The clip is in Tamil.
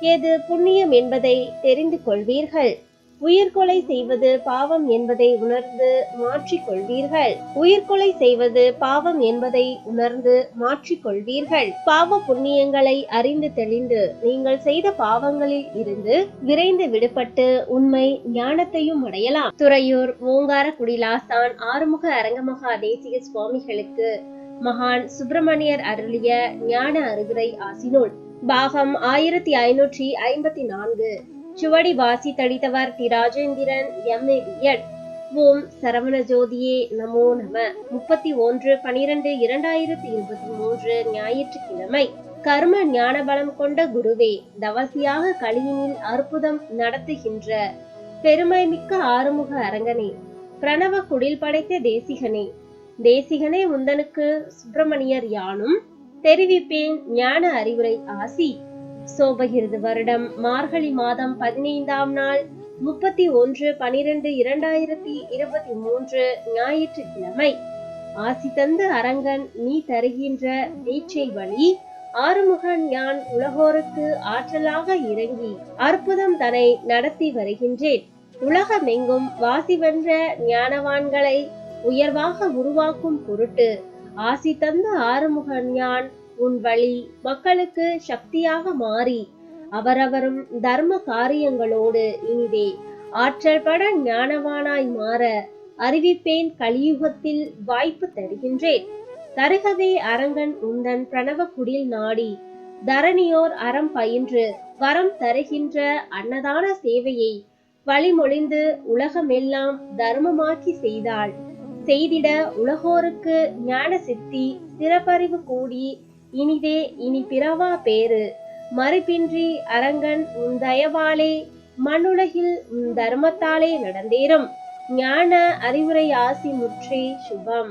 எது புண்ணியம் என்பதை தெரிந்து கொள்வீர்கள். உயிர்கொலை செய்வது பாவம் என்பதை உணர்ந்து மாற்றிக் கொள்வீர்கள். உயிர்கொலை செய்வது பாவம் என்பதை உணர்ந்து மாற்றிக் கொள்வீர்கள். பாவ புண்ணியங்களை அறிந்து தெளிந்து நீங்கள் செய்த பாவங்களில் இருந்து விரைந்து விடுபட்டு உண்மை ஞானத்தையும் அடையலாம். துறையூர் ஓங்கார குடிலாஸ்தான் ஆறுமுக அரங்கமகா தேசிய சுவாமிகளுக்கு மகான் சுப்பிரமணியர் அருளிய ஞான அறிவுரை ஆசினோள் பாகம் ஆயிரத்தி ஐநூற்றி ஐம்பத்தி நான்கு. சுவடி வாசி தடித்தவர் T Rajendran M. A. B Ed ஓம் சரவண ஜோதியே நமோ நம. முப்பத்தி ஒன்று பனிரெண்டு இரண்டாயிரத்தி இருபத்தி மூன்று ஞாயிற்றுக்கிழமை. கர்ம ஞான பலம் கொண்ட குருவே தவசியாக கலியினில் அற்புதம் நடத்துகின்ற பெருமை மிக்க ஆறுமுக அரங்கனே பிரணவ குடில் படைத்த தேசிகனே. தேசிகனே முந்தனுக்கு சுப்பிரமணியர் யானும் தெரிவிப்பேன் ஞான அறிவுரை ஆசி. சோபகிருது வருடம் மார்கழி மாதம் பதினைந்தாம் நாள் முப்பத்தி ஒன்று பனிரெண்டு இரண்டாயிரத்தி இருபத்தி மூன்று ஞாயிற்றுக்கிழமை. ஆசி தந்த அரங்கன் நீ தருகின்ற நீச்சை வழி ஆறுமுகன் யான் உலகோருக்கு ஆற்றலாக இறங்கி அற்புதம் தன்னை நடத்தி வருகின்றேன். உலகமெங்கும் வாசி வென்ற ஞானவான்களை உயர்வாக உருவாக்கும் பொருட்டு ஆசி தந்த ஆறுமுகன் யான் உன் வழி மக்களுக்கு சக்தியாக மாறி. அவரவரும் தர்ம காரியங்களோடு இனிதே. ஆற்றல் பட ஞானவானாய் மாற அறிவிப்பேன் கலியுகத்தில் வாய்ப்பு தருகின்றேன். தருகவே அரங்கன் உந்தன் பிரணவ குடில் நாடி. தரணியோர் அறம் பயின்று வரம் தருகின்ற அன்னதான சேவையை வழிமொழிந்து உலகமெல்லாம் தர்மமாக்கி செய்தாள். செய்திட உலகோருக்கு ஞான சித்தி சிறப்பறிவு கூடி இனிதே இனி பிறவா பேரு மறுபின்றி அரங்கன் உன் தயவாலே மண்ணுலகில் உன் தர்மத்தாலே நடந்தேறும். ஞான அறிவுரை ஆசி முற்றே சுபம்.